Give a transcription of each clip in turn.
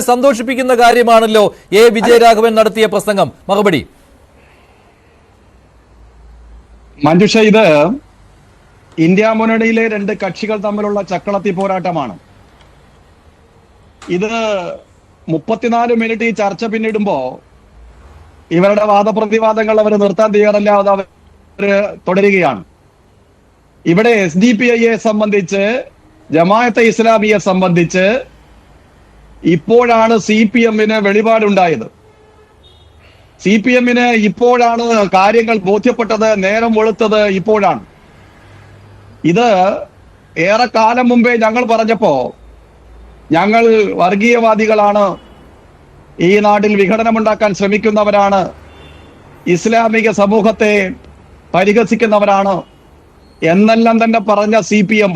സന്തോഷിപ്പിക്കുന്ന കാര്യമാണല്ലോ എ. വിജയരാഘവൻ നടത്തിയ പ്രസംഗം. മറുപടി. മഞ്ജുഷ ഇത് ഇന്ത്യ മുന്നണിയിലെ രണ്ട് കക്ഷികൾ തമ്മിലുള്ള ചക്കളത്തി പോരാട്ടമാണ്. ഇത് മുപ്പത്തിനാല് മിനിറ്റ് ഈ ചർച്ച പിന്നിടുമ്പോ ഇവരുടെ വാദപ്രതിവാദങ്ങൾ അവർ നിർത്താൻ തയ്യാറല്ലാതെ അവർ തുടരുകയാണ്. ഇവിടെ എസ് ഡി പി ഐയെ സംബന്ധിച്ച് ജമാഅത്തെ ഇസ്ലാമിയെ സംബന്ധിച്ച് ഇപ്പോഴാണ് സി പി എമ്മിന് വെളിപാടുണ്ടായത്. സി പി എമ്മിന് ഇപ്പോഴാണ് കാര്യങ്ങൾ ബോധ്യപ്പെട്ടത് നേരം വെളുത്തത് ഇപ്പോഴാണ്. ഇത് ഏറെ കാലം മുമ്പേ ഞങ്ങൾ പറഞ്ഞപ്പോ ഞങ്ങൾ വർഗീയവാദികളാണ്. ഈ നാട്ടിൽ വിഘടനമുണ്ടാക്കാൻ ശ്രമിക്കുന്നവരാണ്. ഇസ്ലാമിക സമൂഹത്തെ പരിഹസിക്കുന്നവരാണ്. എന്നെല്ലാം തന്നെ പറഞ്ഞ സി പി എം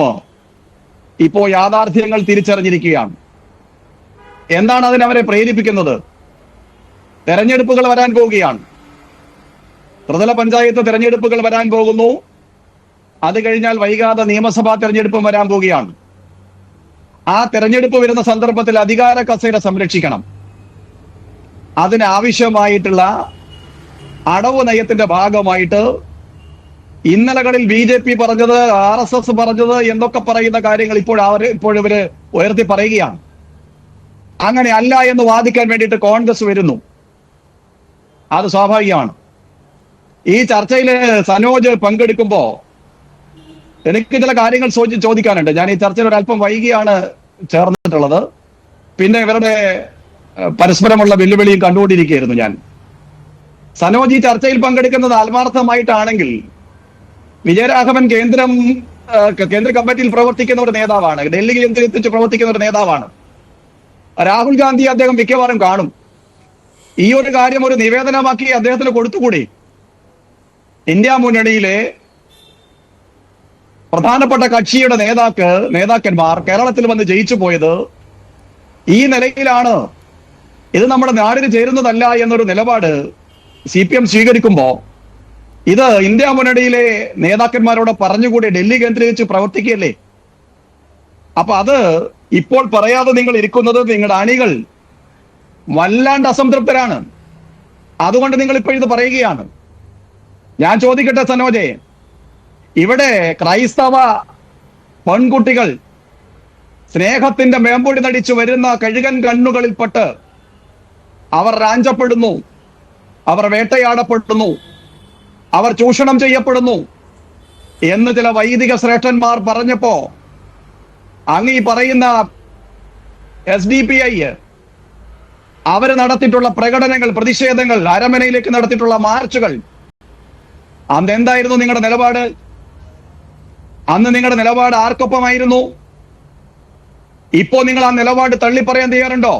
ഇപ്പോ യാഥാർത്ഥ്യങ്ങൾ തിരിച്ചറിഞ്ഞിരിക്കുകയാണ്. എന്താണ് അതിനവരെ പ്രേരിപ്പിക്കുന്നത്? തെരഞ്ഞെടുപ്പുകൾ വരാൻ പോവുകയാണ്. ത്രിതല പഞ്ചായത്ത് തെരഞ്ഞെടുപ്പുകൾ വരാൻ പോകുന്നു. അത് കഴിഞ്ഞാൽ വൈകാതെ നിയമസഭാ തെരഞ്ഞെടുപ്പും വരാൻ പോവുകയാണ്. ആ തെരഞ്ഞെടുപ്പ് വരുന്ന സന്ദർഭത്തിൽ അധികാര കസേര സംരക്ഷിക്കണം. അതിനാവശ്യമായിട്ടുള്ള അടവ് നയത്തിന്റെ ഭാഗമായിട്ട് ഇന്നലകളിൽ ബി ജെ പി പറഞ്ഞത് ആർ എസ് എസ് പറഞ്ഞത് എന്നൊക്കെ പറയുന്ന കാര്യങ്ങൾ ഇപ്പോൾ അവർ ഇപ്പോൾ ഇവർ ഉയർത്തി പറയുകയാണ്. അങ്ങനെ അല്ല എന്ന് വാദിക്കാൻ വേണ്ടിയിട്ട് കോൺഗ്രസ് വരുന്നു. അത് സ്വാഭാവികമാണ്. ഈ ചർച്ചയിൽ സനോജ് പങ്കെടുക്കുമ്പോ എനിക്ക് ചില കാര്യങ്ങൾ ചോദി- ചോദിക്കാനുണ്ട്. ഞാൻ ഈ ചർച്ചയിൽ ഒരല്പം വൈകിയാണ് ചേർന്നിട്ടുള്ളത്. പിന്നെ ഇവരുടെ പരസ്പരമുള്ള വെല്ലുവിളിയും കണ്ടുകൊണ്ടിരിക്കുകയായിരുന്നു ഞാൻ. സനോജ് ഈ ചർച്ചയിൽ പങ്കെടുക്കുന്നത് ആത്മാർത്ഥമായിട്ടാണെങ്കിൽ വിജയരാഘവൻ കേന്ദ്രം കേന്ദ്ര കമ്മിറ്റിയിൽ പ്രവർത്തിക്കുന്ന ഒരു നേതാവാണ്. ഡൽഹി കേന്ദ്രീകരിച്ച് പ്രവർത്തിക്കുന്ന ഒരു നേതാവാണ്. രാഹുൽ ഗാന്ധി അദ്ദേഹം മിക്കവാറും കാണും. ഈ ഒരു കാര്യം ഒരു നിവേദനമാക്കി അദ്ദേഹത്തിന് കൊടുത്തുകൂടി? ഇന്ത്യ മുന്നണിയിലെ പ്രധാനപ്പെട്ട കക്ഷിയുടെ നേതാക്കൾ നേതാക്കന്മാർ കേരളത്തിൽ വന്ന് ജയിച്ചു പോയത് ഈ നിലയിലാണ്. ഇത് നമ്മുടെ നാടിന് ചേരുന്നതല്ല എന്നൊരു നിലപാട് സി പി എം സ്വീകരിക്കുമ്പോൾ ഇത് ഇന്ത്യ മുന്നണിയിലെ നേതാക്കന്മാരോട് പറഞ്ഞുകൂടി ഡൽഹി കേന്ദ്രീകരിച്ച് പ്രവർത്തിക്കുകയല്ലേ? അപ്പൊ അത് ഇപ്പോൾ പറയാതെ നിങ്ങൾ ഇരിക്കുന്നത് നിങ്ങളുടെ അണികൾ വല്ലാണ്ട് അസംതൃപ്തരാണ്. അതുകൊണ്ട് നിങ്ങൾ ഇപ്പോൾ ഇത് പറയുകയാണ്. ഞാൻ ചോദിക്കട്ടെ സനോജെ ഇവിടെ ക്രൈസ്തവ പെൺകുട്ടികൾ സ്നേഹത്തിന്റെ മേമ്പൊടി നടിച്ചു വരുന്ന കഴുകൻ കണ്ണുകളിൽപ്പെട്ട് അവർ രാഞ്ചപ്പെടുന്നു അവർ വേട്ടയാടപ്പെടുന്നു അവർ ചൂഷണം ചെയ്യപ്പെടുന്നു എന്ന് ചില വൈദിക ശ്രേഷ്ഠന്മാർ പറഞ്ഞപ്പോ അങ്ങ് ഈ പറയുന്ന എസ് ഡി പി ഐ അവർ നടത്തിയിട്ടുള്ള പ്രകടനങ്ങൾ പ്രതിഷേധങ്ങൾ അരമനയിലേക്ക് നടത്തിയിട്ടുള്ള മാർച്ചുകൾ അന്ന് എന്തായിരുന്നു നിങ്ങളുടെ നിലപാട്? അന്ന് നിങ്ങളുടെ നിലപാട് ആർക്കൊപ്പമായിരുന്നു? ഇപ്പോ നിങ്ങൾ ആ നിലപാട് തള്ളിപ്പറയാൻ തയ്യാറുണ്ടോ?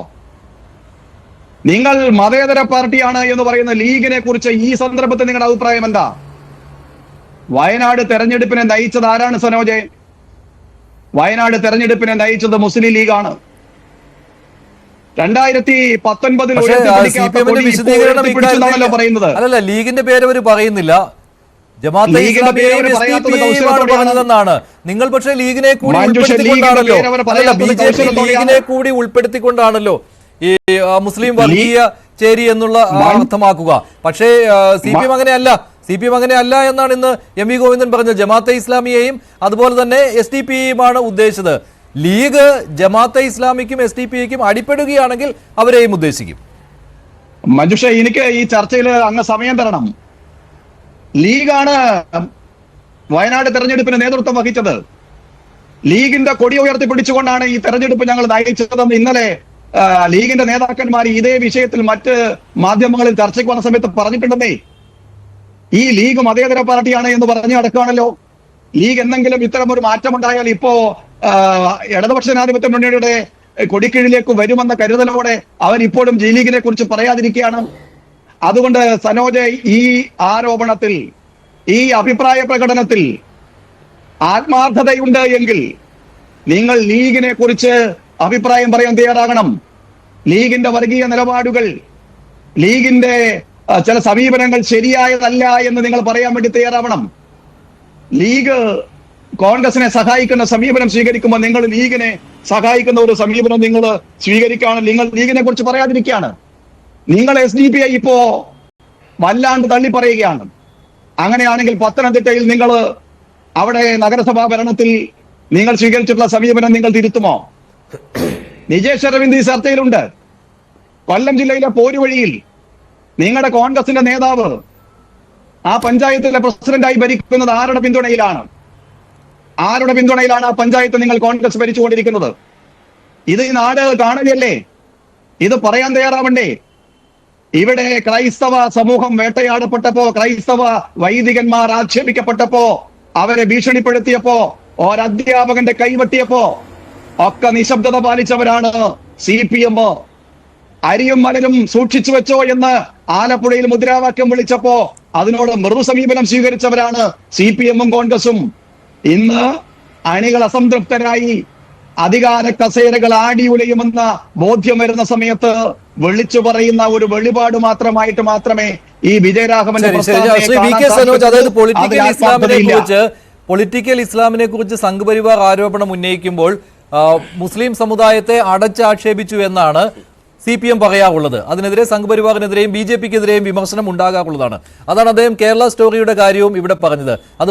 നിങ്ങൾ മതേതര പാർട്ടിയാണ് എന്ന് പറയുന്ന ലീഗിനെ കുറിച്ച് ഈ സന്ദർഭത്തിൽ നിങ്ങളുടെ അഭിപ്രായം എന്താ? വയനാട് തെരഞ്ഞെടുപ്പിനെ നയിച്ചത് ആരാണ് സനോജെ? വയനാട് തെരഞ്ഞെടുപ്പിനെ നയിച്ചത് മുസ്ലിം ലീഗാണ്. രണ്ടായിരത്തി പത്തൊൻപതിൽ പറയുന്നത്. അല്ലല്ല ലീഗിന്റെ പേര് അവർ പറയുന്നില്ല. ജമാഅത്തെ. പറഞ്ഞതെന്നാണ്. നിങ്ങൾ പക്ഷേ ലീഗിനെ കൂടി ഉൾപ്പെടുത്തിക്കൊണ്ടാണല്ലോ. അല്ലല്ല ബി ജെ പി ലീഗിനെ കൂടി ഉൾപ്പെടുത്തിക്കൊണ്ടാണല്ലോ ഈ മുസ്ലിം വർഗീയ ചേരി എന്നുള്ള അർത്ഥമാക്കുക. പക്ഷേ സി പി എം അങ്ങനെയല്ല. സി പി എം അങ്ങനെയല്ല എന്നാണ് ഇന്ന് എം വി ഗോവിന്ദൻ പറഞ്ഞത്. ജമാഅത്തെ ഇസ്ലാമിയെയും അതുപോലെ തന്നെ എസ് ഡി പി യുമാണ് ഉദ്ദേശിച്ചത്. ലീഗ് ജമാഅത്തെ ഇസ്ലാമിക്കും എസ് ഡി പി ഐക്കും അടിപ്പെടുകയാണെങ്കിൽ അവരെയും ഉദ്ദേശിക്കും. മഞ്ജുഷ എനിക്ക് ഈ ചർച്ചയിൽ അങ്ങ് സമയം തരണം. ലീഗാണ് വയനാട് തെരഞ്ഞെടുപ്പിന് നേതൃത്വം വഹിച്ചത്. ലീഗിന്റെ കൊടി ഉയർത്തിപ്പിടിച്ചുകൊണ്ടാണ് ഈ തെരഞ്ഞെടുപ്പ് ഞങ്ങൾ നയിച്ചതെന്ന് ഇന്നലെ ലീഗിന്റെ നേതാക്കന്മാർ ഇതേ വിഷയത്തിൽ മറ്റ് മാധ്യമങ്ങളിൽ ചർച്ചയ്ക്ക് വന്ന സമയത്ത് പറഞ്ഞിട്ടുണ്ടെന്നേ. ഈ ലീഗ് മതേതര പാർട്ടിയാണ് എന്ന് പറഞ്ഞു നടക്കുകയാണല്ലോ. ലീഗ് എന്തെങ്കിലും ഇത്തരം ഒരു മാറ്റമുണ്ടായാൽ ഇപ്പോ ഇടതുപക്ഷ ജനാധിപത്യ മുന്നണിയുടെ കൊടിക്കീഴിലേക്ക് വരുമെന്ന കരുതലോടെ അവൻ ഇപ്പോഴും ജി ലീഗിനെ കുറിച്ച് പറയാതിരിക്കുകയാണ്. അതുകൊണ്ട് സനോജ് ഈ ആരോപണത്തിൽ ഈ അഭിപ്രായ പ്രകടനത്തിൽ ആത്മാർത്ഥതയുണ്ട് എങ്കിൽ നിങ്ങൾ ലീഗിനെ കുറിച്ച് അഭിപ്രായം പറയാൻ തയ്യാറാകണം. ലീഗിന്റെ വർഗീയ നിലപാടുകൾ ലീഗിന്റെ ചില സമീപനങ്ങൾ ശരിയായതല്ല എന്ന് നിങ്ങൾ പറയാൻ വേണ്ടി തയ്യാറാവണം. ലീഗ് കോൺഗ്രസിനെ സഹായിക്കുന്ന സമീപനം സ്വീകരിക്കുമ്പോൾ നിങ്ങൾ ലീഗിനെ സഹായിക്കുന്ന ഒരു സമീപനം നിങ്ങൾ സ്വീകരിക്കുകയാണ്. നിങ്ങൾ ലീഗിനെ കുറിച്ച് പറയാതിരിക്കുകയാണ്. നിങ്ങൾ എസ് ഡി പി ഐ ഇപ്പോ വല്ലാണ്ട് തള്ളി പറയുകയാണ് അങ്ങനെയാണെങ്കിൽ പത്തനംതിട്ടയിൽ നിങ്ങൾ അവിടെ നഗരസഭാ ഭരണത്തിൽ നിങ്ങൾ സ്വീകരിച്ചിട്ടുള്ള സമീപനം നിങ്ങൾ തിരുത്തുമോ? നിജേഷ് അരവിന്ദ് ഈ ചർച്ചയിലുണ്ട്. കൊല്ലം ജില്ലയിലെ പോരുവഴിയിൽ നിങ്ങളുടെ കോൺഗ്രസിന്റെ നേതാവ് ആ പഞ്ചായത്തിലെ പ്രസിഡന്റായി ഭരിക്കുന്നത് ആരുടെ പിന്തുണയിലാണ്? ആരുടെ പിന്തുണയിലാണ് ആ പഞ്ചായത്ത് നിങ്ങൾ കോൺഗ്രസ് ഭരിച്ചുകൊണ്ടിരിക്കുന്നത്? ഇത് ഈ നാട് കാണുകയല്ലേ? ഇത് പറയാൻ തയ്യാറാവണ്ടേ? ഇവിടെ ക്രൈസ്തവ സമൂഹം വേട്ടയാടപ്പെട്ടപ്പോ ക്രൈസ്തവ വൈദികന്മാർ ആക്ഷേപിക്കപ്പെട്ടപ്പോ അവരെ ഭീഷണിപ്പെടുത്തിയപ്പോ ഒരധ്യാപകന്റെ കൈവെട്ടിയപ്പോ ഒക്കെ നിശബ്ദത പാലിച്ചവരാണ് സി പി എം അരിയും മലരും സൂക്ഷിച്ചു വെച്ചോ എന്ന് ആലപ്പുഴയിൽ മുദ്രാവാക്യം വിളിച്ചപ്പോ അതിനോട് മൃദു സമീപനം സ്വീകരിച്ചവരാണ് സി പി എമ്മും കോൺഗ്രസും. ഇന്ന് അണികൾ അസംതൃപ്തരായി അധികാര കസേരകൾ ആടി ഉലയുമെന്ന ബോധ്യം വരുന്ന സമയത്ത് വിളിച്ചു പറയുന്ന ഒരു വെളിപാട് മാത്രമായിട്ട് മാത്രമേ ഈ വിജയരാഘവന്റെ പൊളിറ്റിക്കൽ ഇസ്ലാമിനെ കുറിച്ച് സംഘപരിവാർ ആരോപണം ഉന്നയിക്കുമ്പോൾ മുസ്ലിം സമുദായത്തെ അടച്ചാക്ഷേപിച്ചു എന്നാണ് സി പി എം പറയാറുള്ളത്. അതിനെതിരെ സംഘപരിവാറിനെതിരെയും ബി ജെ പിക്കെതിരെയും വിമർശനം ഉണ്ടാകാറുള്ളതാണ്. അതാണ് അദ്ദേഹം കേരള സ്റ്റോറിയുടെ കാര്യവും ഇവിടെ പറഞ്ഞത്. അത്